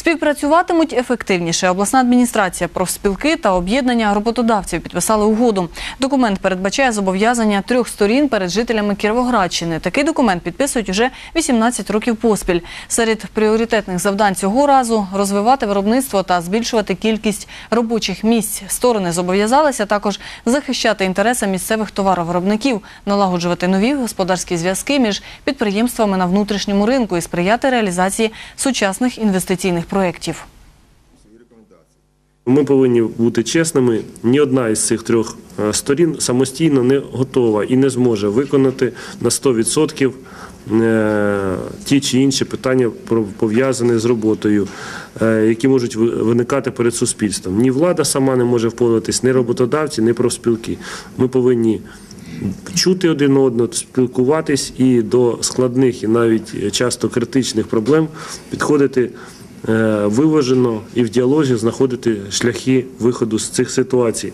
Співпрацюватимуть ефективніше. Обласна адміністрація, профспілки та об'єднання роботодавців підписали угоду. Документ передбачає зобов'язання трьох сторін перед жителями Кіровоградщини. Такий документ підписують уже 18 років поспіль. Серед пріоритетних завдань цього разу розвивати виробництво та збільшувати кількість робочих місць. Сторони зобов'язалися також захищати інтереси місцевих товаровиробників, налагоджувати нові господарські зв'язки між підприємствами на внутрішньому ринку і сприяти реалізації сучасних інвестиційних проєктів. Ми повинні бути чесними. Ні одна із цих трьох е, сторін самостійно не готова і не зможе виконати на 100% е, ті чи інші питання пов'язані з роботою, е, які можуть виникати перед суспільством. Ні влада сама не може впоратись, ні роботодавці, ні профспілки. Ми повинні чути один одного, спілкуватись і до складних і навіть часто критичних проблем підходити виважено і в діалозі знаходити шляхи виходу з цих ситуацій.